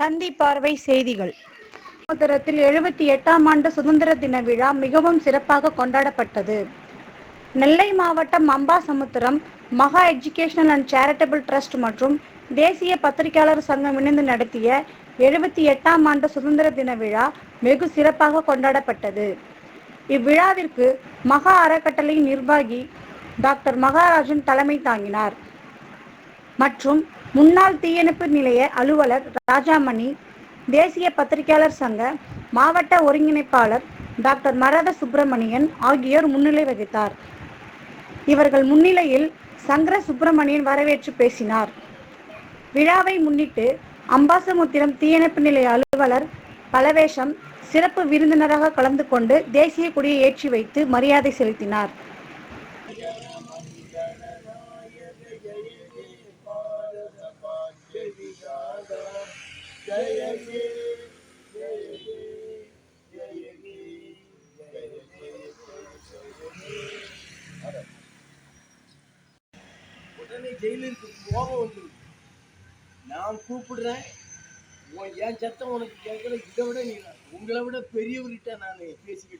தந்தி பார்வை செய்திகள். சமுத்திரத்தில் எழுபத்தி எட்டாம் ஆண்டு சுதந்திர தின விழா மிகவும் சிறப்பாக கொண்டாடப்பட்டது. நெல்லை மாவட்டம் அம்பாசமுத்திரம் மகா எஜுகேஷனல் அண்ட் சேரிட்டபிள் ட்ரஸ்ட் மற்றும் தேசிய பத்திரிகையாளர் சங்கம் இணைந்து நடத்திய எழுபத்தி எட்டாம் ஆண்டு சுதந்திர தின விழா வெகு சிறப்பாக கொண்டாடப்பட்டது. இவ்விழாவிற்கு மகா அறக்கட்டளை நிர்வாகி டாக்டர் மகாராஜன் தலைமை தாங்கினார். மற்றும் முன்னாள் தீயணைப்பு நிலைய அலுவலர் ராஜாமணி தேசிய பத்திரிகையாளர் சங்க மாவட்ட ஒருங்கிணைப்பாளர் டாக்டர் மரத சுப்பிரமணியன் ஆகியோர் முன்னிலை வகித்தார். இவர்கள் முன்னிலையில் சங்கர சுப்பிரமணியன் வரவேற்று பேசினார். விழாவை முன்னிட்டு அம்பாசமுத்திரம் தீயணைப்பு நிலைய அலுவலர் பலவேஷம் சிறப்பு விருந்தினராக கலந்து கொண்டு தேசிய கொடியை ஏற்றி வைத்து மரியாதை செலுத்தினார். உடனே ஜெயிலுக்கு கோபம் வந்துருக்கு நான் கூப்பிடுறேன். உன் என் சத்தம் உனக்கு கேட்கல. இதை விட நீ உங்களை விட பெரியவர்கிட்ட நான் பேசிக்கிட்டு